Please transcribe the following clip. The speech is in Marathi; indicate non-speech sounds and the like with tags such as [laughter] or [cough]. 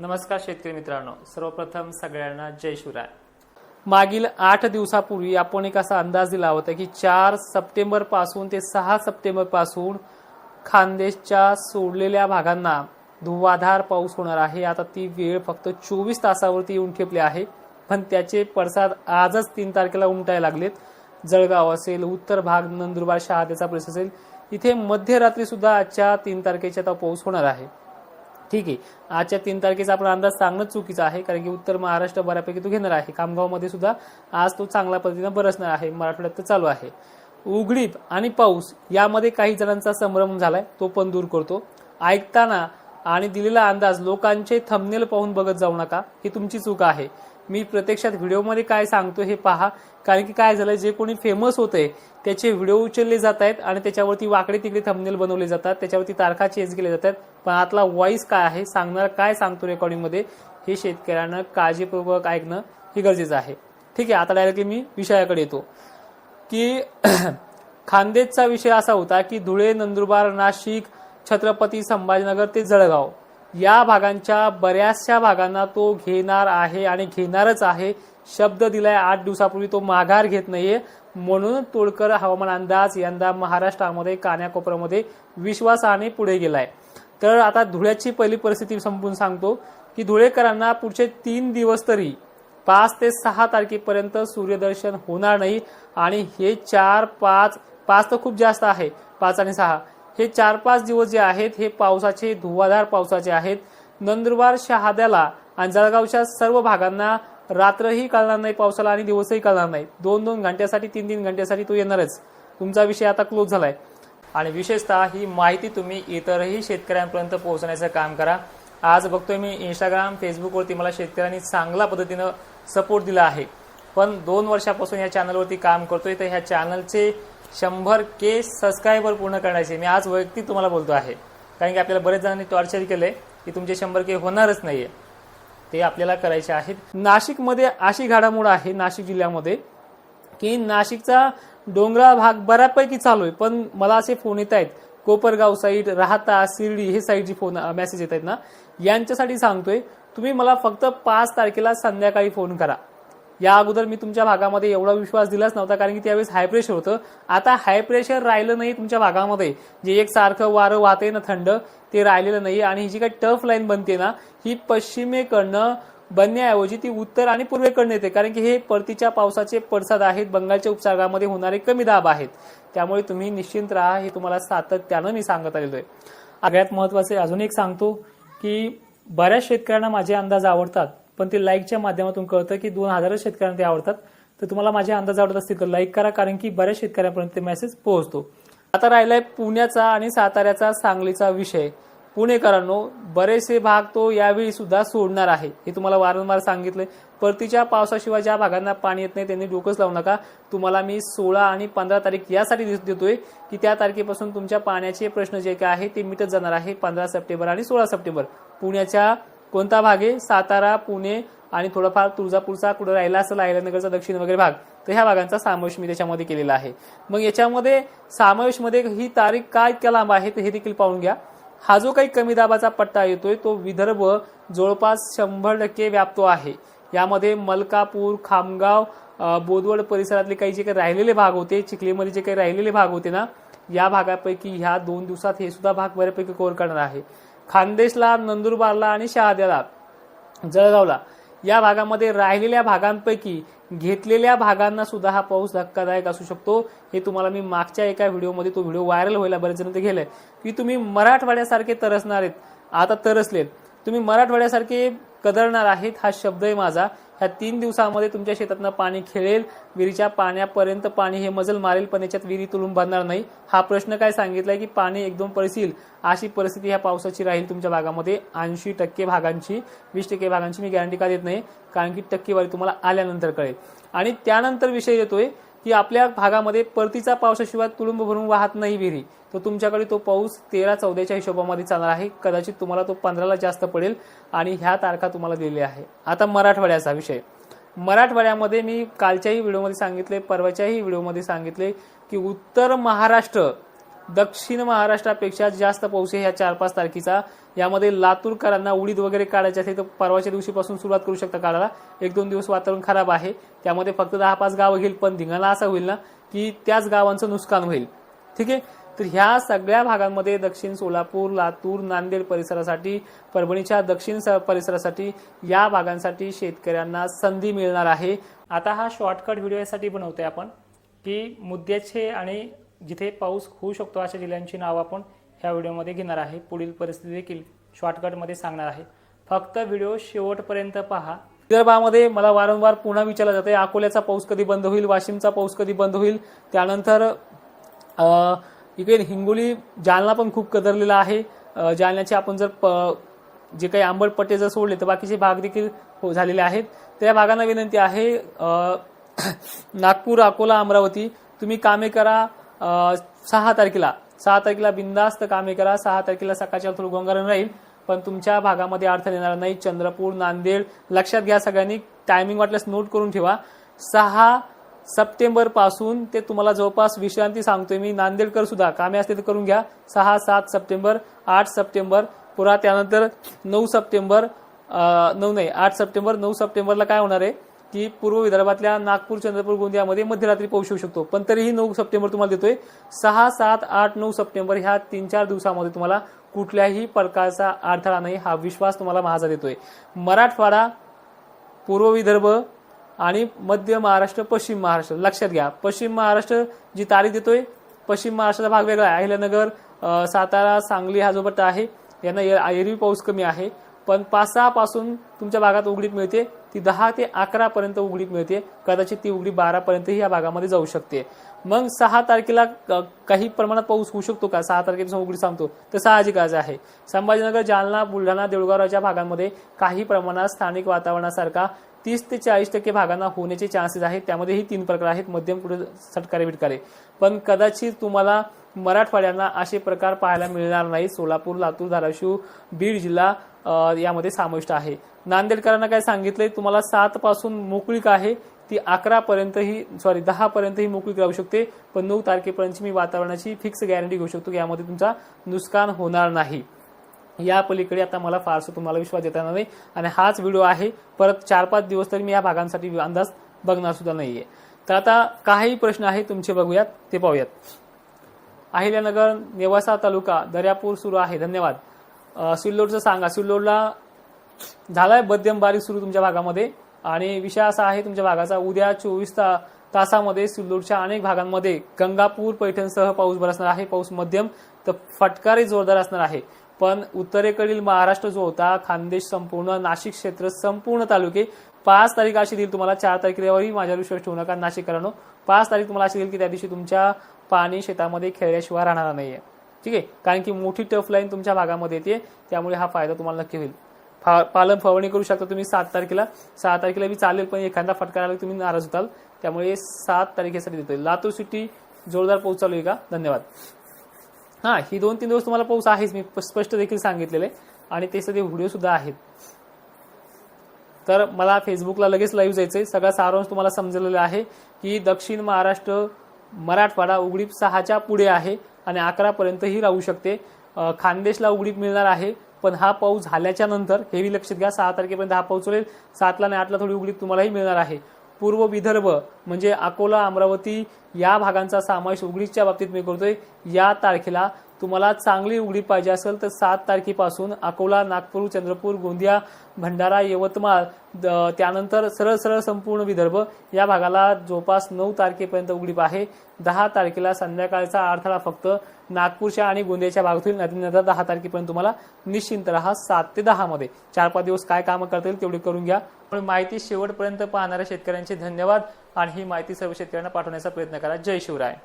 नमस्कार शेतकरी मित्रांनो सर्वप्रथम सगळ्यांना जय शिवराय. मागील आठ दिवसापूर्वी आपण एक असा अंदाज दिला होता की चार सप्टेंबरपासून ते सहा सप्टेंबरपासून खानदेशच्या सोडलेल्या भागांना धुवाधार पाऊस होणार आहे. आता ती वेळ फक्त चोवीस तासावरती येऊन ठेपली आहे. पण त्याचे पडसाद आजच तीन तारखेला उमटायला लागलेत. जळगाव असेल उत्तर भाग नंदुरबार शहाद्याचा प्रदेश असेल इथे मध्यरात्री सुद्धा आजच्या तीन तारखेच्या आता पाऊस होणार आहे. ठीक आहे. आजच्या तीन तारखेचा आपण अंदाज सांगणं चुकीचा आहे कारण की उत्तर महाराष्ट्र बऱ्यापैकी तो घेणार आहे. खामगावमध्ये सुद्धा आज तो चांगल्या पद्धतीनं बरसणार आहे. मराठवाड्यात तर चालू आहे. उघडीप आणि पाऊस यामध्ये काही जणांचा संभ्रम झालाय तो पण दूर करतो. ऐकताना आणि दिलेला अंदाज लोकांचे थंबनेल पाहून बघत जाऊ नका ही तुमची चूक आहे. मी प्रत्यक्षात व्हिडिओमध्ये काय सांगतो हे पहा. कारण की काय झालं जे कोणी फेमस होते त्याचे व्हिडिओ उचलले जात आहेत आणि त्याच्यावरती वाकडे तिकडे थंबनेल बनवले जातात. त्याच्यावरती तारखा चेंज केले जातात. पण आतला व्हॉइस काय आहे सांगणार काय सांगतो रेकॉर्डिंगमध्ये हे शेतकऱ्यांना काळजीपूर्वक ऐकणं हे गरजेचं आहे. ठीक आहे आता डायरेक्टली मी विषयाकडे येतो. की [clears throat] खानदेशचा विषय असा होता की धुळे नंदुरबार नाशिक छत्रपती संभाजीनगर ते जळगाव. या भागांच्या बऱ्याचशा भागांना तो घेणार आहे आणि घेणारच आहे. शब्द दिलाय आठ दिवसापूर्वी तो माघार घेत नाहीये. म्हणून तोडकर हवामान अंदाज यंदा महाराष्ट्रामध्ये कान्याकोपऱ्यामध्ये विश्वासाने पुढे गेलाय. तर आता धुळ्याची पहिली परिस्थिती संपून सांगतो की धुळेकरांना पुढचे तीन दिवस तरी पाच ते सहा तारखेपर्यंत सूर्यदर्शन होणार नाही. आणि हे चार पाच पाच तर खूप जास्त आहे. पाच आणि सहा. हे चार पाच दिवस जे आहेत हे पावसाचे धुवाधार पावसाचे आहेत. नंदुरबार शहाद्याला आणि जळगावच्या सर्व भागांना रात्रही कळणार नाही पावसाला आणि दिवसही कळणार नाही. दोन दोन घंट्यासाठी तीन तीन घंट्यासाठी तो येणारच. तुमचा विषय आता क्लोज झालाय. आणि विशेषतः ही माहिती तुम्ही इतरही शेतकऱ्यांपर्यंत पोहोचण्याचं काम करा. आज बघतोय मी इंस्टाग्राम फेसबुकवरती मला शेतकऱ्यांनी चांगल्या पद्धतीनं सपोर्ट दिला आहे. पण दोन वर्षापासून या चॅनलवरती काम करतोय तर ह्या चॅनलचे शंभर के सबस्क्रायबर पूर्ण करण्याचे. मी आज वैयक्तिक तुम्हाला बोलतो आहे. कारण की आपल्याला बरेच जणांनी टॉर्चर केले की तुमचे शंभर के होणारच नाहीये. ते आपल्याला करायचे आहेत. नाशिकमध्ये अशी घडामोड आहे नाशिक जिल्ह्यामध्ये की नाशिकचा डोंगराळ भाग बऱ्यापैकी चालू आहे. पण मला असे फोन येत आहेत. कोपरगाव साईड राहता शिर्डी हे साईडची फोन मेसेज येत आहेत ना. यांच्यासाठी सांगतोय तुम्ही मला फक्त पाच तारखेला संध्याकाळी फोन करा. या अगोदर मी तुमच्या भागामध्ये एवढा विश्वास दिलाच नव्हता कारण की त्यावेळेस हाय प्रेशर होतं. आता हाय प्रेशर राहिलं नाही तुमच्या भागामध्ये. जे एक सारखं वारं वाहते ना थंड ते राहिलेलं नाही. आणि ही जी काही टफ लाईन बनते ना ही पश्चिमेकडनं बनण्याऐवजी ती उत्तर आणि पूर्वेकडनं येते. कारण की हे परतीच्या पावसाचे पडसाद आहेत. बंगालच्या उपसागरामध्ये होणारे कमी दाब आहेत. त्यामुळे तुम्ही निश्चिंत राहा हे तुम्हाला सातत्यानं मी सांगत आलेलो आहे. सगळ्यात महत्त्वाचे अजून एक सांगतो की बऱ्याच शेतकऱ्यांना माझे अंदाज आवडतात. पण ते लाईकच्या माध्यमातून कळतं की दोन हजारच शेतकऱ्यांना ते आवडतात. तर तुम्हाला माझे अंदाज आवडत असतील तर लाईक करा कारण की बऱ्याच शेतकऱ्यांपर्यंत ते मेसेज पोहोचतो. आता राहिलाय पुण्याचा आणि साताऱ्याचा सांगलीचा विषय. पुणेकरांनो बरेचसे भाग तो यावेळी सुद्धा सोडणार आहे. हे तुम्हाला वारंवार सांगितलंय. परतीच्या पावसाशिवाय ज्या भागांना पाणी येत नाही त्यांनी डोकंच लावू नका. तुम्हाला मी सोळा आणि पंधरा तारीख यासाठी दिस- देतोय की त्या तारखेपासून तुमच्या पाण्याचे प्रश्न जे काय आहे ते मिटत जाणार आहे पंधरा सप्टेंबर आणि सोळा सप्टेंबर. पुण्याच्या कोणता भाग आहे? सातारा पुणे आणि थोडाफार तुळजापूरचा कुठं राहिला असं राहिल्यानगरचा दक्षिण वगैरे भाग तर ह्या भागांचा समावेश मी त्याच्यामध्ये केलेला आहे. मग याच्यामध्ये समावेशमध्ये ही तारीख काय इतक्या लांब आहे ते हे देखील पाहून घ्या. हा जो काही कमी दाबाचा पट्टा येतोय तो विदर्भ जवळपास शंभर टक्के व्यापतो आहे. यामध्ये मलकापूर खामगाव बोदवड परिसरातले काही जे काही राहिलेले भाग होते चिखलीमध्ये जे काही राहिलेले भाग होते ना या भागापैकी ह्या दोन दिवसात हे सुद्धा भाग बऱ्यापैकी कव्हर करणार आहे. खानदेशला नंदुरबारला आणि शहाद्याला जळगावला. या भागामध्ये राहिलेल्या भागांपैकी घेतलेल्या भागांना सुद्धा हा पाऊस धक्कादायक असू शकतो. हे तुम्हाला मी मागच्या एका व्हिडिओमध्ये तो व्हिडिओ व्हायरल व्हायला बरेच जण ते गेले की तुम्ही मराठवाड्यासारखे तरसणार आहेत. आता तरसलेत. तुम्ही मराठवाड्यासारखे कदरणार आहेत हा शब्दही माझा. ह्या तीन दिवसामध्ये तुमच्या शेतातनं पाणी खेळेल. विहिरीच्या पाण्यापर्यंत पाणी हे मजल मारेल पण याच्यात विहिरी तुलून बांधणार नाही. हा प्रश्न काय सांगितलाय की पाणी एकदम पडशील अशी परिस्थिती ह्या पावसाची राहील तुमच्या भागामध्ये. ऐंशी टक्के भागांची वीस टक्के भागांची मी गॅरंटी का देत नाही कारण की टक्केवारी तुम्हाला आल्यानंतर कळेल. आणि त्यानंतर विषय येतोय की आपल्या भागामध्ये परतीचा पावसाशिवाय तुडुंब भरून वाहत नाही विहिरी. तर तुमच्याकडे तो पाऊस तेरा चौदाच्या हिशोबामध्ये चालणार आहे. कदाचित तुम्हाला तो पंधराला जास्त पडेल आणि ह्या तारखा तुम्हाला दिलेल्या आहे. आता मराठवाड्याचा विषय. मराठवाड्यामध्ये मी कालच्याही व्हिडिओमध्ये सांगितले परवाच्याही व्हिडिओमध्ये सांगितले की उत्तर महाराष्ट्र दक्षिण महाराष्ट्रापेक्षा जास्त पाऊस आहे ह्या चार पाच तारखेचा. यामध्ये लातूरकरांना उडीद वगैरे काढायचे असेल तर परवाच्या दिवशीपासून सुरुवात करू शकता काढायला. एक दोन दिवस वातावरण खराब आहे. त्यामध्ये फक्त दहा पाच गावं घेईल पण धिंगाणा असा होईल ना की त्याच गावांचं नुकसान होईल. ठीक आहे? तर ह्या सगळ्या भागांमध्ये दक्षिण सोलापूर लातूर नांदेड परिसरासाठी परभणीच्या दक्षिण स- परिसरासाठी या भागांसाठी शेतकऱ्यांना संधी मिळणार आहे. आता हा शॉर्टकट व्हिडिओ यासाठी बनवतोय आपण की मुद्द्याचे आणि जिथे पाऊस होऊ शकतो अशा जिल्ह्यांची नावं आपण ह्या व्हिडिओमध्ये घेणार आहे. पुढील परिस्थिती देखील शॉर्टकटमध्ये सांगणार आहे. फक्त व्हिडिओ शेवटपर्यंत पहा. विदर्भामध्ये मला वारंवार पुन्हा विचारलं जाते अकोल्याचा पाऊस कधी बंद होईल वाशिमचा पाऊस कधी बंद होईल? त्यानंतर इकडे हिंगोली जालना पण खूप कदरलेला आहे. जालन्याचे आपण जर प- जे काही आंबट पट्टे जर सोडले तर बाकीचे भाग देखील हो- झालेले आहेत. त्या भागांना विनंती आहे नागपूर अकोला अमरावती तुम्ही कामे करा सहा तारखेला. सहा तारखेला बिंदास्त कामे करा सहा तारखेला सकाळच्या थोडं गोंगारण राहील पण तुमच्या भागामध्ये अडथळे येणार नाही. चंद्रपूर नांदेड लक्षात घ्या सगळ्यांनी टायमिंग वाटल्यास नोट करून ठेवा. सहा सप्टेंबरपासून ते तुम्हाला जवळपास विश्रांती सांगतोय मी. नांदेडकर सुद्धा कामे असते तर करून घ्या. सहा सात सप्टेंबर आठ सप्टेंबर पुरा त्यानंतर नऊ सप्टेंबर नऊ नाही आठ सप्टेंबर नऊ सप्टेंबरला काय होणार आहे? की पूर्व विदर्भातल्या नागपूर चंद्रपूर गोंदियामध्ये मध्यरात्री पाऊस येऊ शकतो. पण तरीही नऊ सप्टेंबर तुम्हाला देतोय. सहा सात आठ नऊ सप्टेंबर ह्या तीन चार दिवसामध्ये तुम्हाला कुठल्याही प्रकारचा अडथळा नाही हा विश्वास तुम्हाला महाजा देतोय. मराठवाडा पूर्व विदर्भ आणि मध्य महाराष्ट्र पश्चिम महाराष्ट्र. लक्षात घ्या. पश्चिम महाराष्ट्र जी तारीख देतोय पश्चिम महाराष्ट्राचा भाग वेगळा आहे. अहिल्यानगर सातारा सांगली हा जो पट्टा आहे यांना ए- एरवी पाऊस कमी आहे. पण पाच सहा पासून तुमच्या भागात उघडीप मिळते ती दहा ते अकरा पर्यंत उघडीप मिळते. कदाचित ती उघडी बारा पर्यंतही या भागामध्ये जाऊ शकते. मग सहा तारखेला काही प्रमाणात पाऊस होऊ शकतो का? सहा तारखेपासून उघडी सांगतो तर साहजिकच आहे. संभाजीनगर जालना बुलढाणा देऊळगावच्या भागांमध्ये काही प्रमाणात स्थानिक वातावरणासारखा तीस ते चाळीस टक्के भागांना होण्याचे चान्सेस आहेत. त्यामध्ये ही तीन प्रकार आहेत. मध्यम कुठे सटकारे बिटकारे. पण कदाचित तुम्हाला मराठवाड्यांना असे प्रकार पाहायला मिळणार नाही सोलापूर लातूर धाराशिव बीड जिल्हा यामध्ये समाविष्ट आहे. नांदेडकरांना काय सांगितलंय? तुम्हाला सात पासून मोकळीक आहे? ती अकरा पर्यंतही सॉरी दहा पर्यंतही मोकळीक राहू शकते. पण नऊ तारखेपर्यंतची मी वातावरणाची फिक्स गॅरंटी घेऊ शकतो की यामध्ये तुमचा नुकसान होणार नाही. या पलीकडे आता मला फारसं तुम्हाला विश्वास देता नाही. आणि हाच व्हिडिओ आहे परत चार पाच दिवस तरी मी या भागांसाठी अंदाज बघणार सुद्धा नाहीये. तर आता काही प्रश्न आहे तुमचे बघूयात ते पाहूयात. अहिल्यानगर नेवासा तालुका दर्यापूर सुरू आहे. धन्यवाद. सिल्लोडचं सांगा. सिल्लोडला झालाय मध्यम बारीक सुरू तुमच्या भागामध्ये. आणि विषय असा आहे तुमच्या भागाचा उद्या चोवीस ता तासामध्ये सिल्लोडच्या अनेक भागांमध्ये गंगापूर पैठणसह पाऊस बरसणार आहे. पाऊस मध्यम तर फटकारे जोरदार असणार आहे. पण उत्तरेकडील महाराष्ट्र जो होता खानदेश संपूर्ण नाशिक क्षेत्र संपूर्ण तालुके पाच तारीख अशी देईल तुम्हाला चार तारखेवरही माझ्यावर विश्वास ठेवू नका नाशिककरांनो पाच तारीख तुम्हाला अशी देईल की त्या दिवशी तुमच्या पाणी शेतामध्ये खेळल्याशिवाय राहणार नाहीये. ठीक आहे? कारण की मोठी टफ लाईन तुमच्या भागामध्ये येते त्यामुळे हा फायदा तुम्हाला नक्की होईल. फा पालन फवारणी करू शकता तुम्ही सात तारखेला. सहा तारखेला बी चालेल पण एखादा फटका आला तुम्ही नाराज होताल. त्यामुळे सात तारखेसाठी देतोय. लातूर सिटी जोरदार पाऊस चालू आहे का? धन्यवाद. हा ही दोन तीन दिवस तुम्हाला पाऊस आहेच मी स्पष्ट देखील सांगितलेले. आणि ते सगळे व्हिडिओ सुद्धा आहेत. तर मला फेसबुकला लगेच लाईव्ह जायचंय. सगळा सारांश तुम्हाला समजलेला आहे की दक्षिण महाराष्ट्र मराठवाडा उघडीप सहाच्या पुढे आहे आणि अकरा पर्यंतही राहू शकते. खानदेशला उघडीप मिळणार आहे पण हा पाऊस झाल्याच्यानंतर हेवी लक्षात घ्या सहा तारखेपर्यंत हा पाऊस होईल सातला आणि आठला थोडी उघडीप तुम्हालाही मिळणार आहे. पूर्व विदर्भ म्हणजे अकोला अमरावती या भागांचा समावेश उघडीच्या बाबतीत मी करतोय. या तारखेला तुम्हाला चांगली उघडी पाहिजे असेल तर सात तारखेपासून अकोला नागपूर चंद्रपूर गोंदिया भंडारा यवतमाळ द- त्यानंतर सरळ सरळ संपूर्ण विदर्भ या भागाला जवळपास नऊ तारखेपर्यंत उघडीप आहे. दहा तारखेला संध्याकाळचा अडथळा फक्त नागपूरच्या आणि गोंदियाच्या भागातील नंतर दहा तारखेपर्यंत तुम्हाला निश्चिंत राहा सात ते दहा मध्ये. चार पाच दिवस काय कामं करता येईल तेवढे करून घ्या. पण माहिती शेवटपर्यंत पाहणाऱ्या शेतकऱ्यांचे धन्यवाद आणि ही माहिती सर्व शेतकऱ्यांना पाठवण्याचा प्रयत्न करा. जय शिवराय.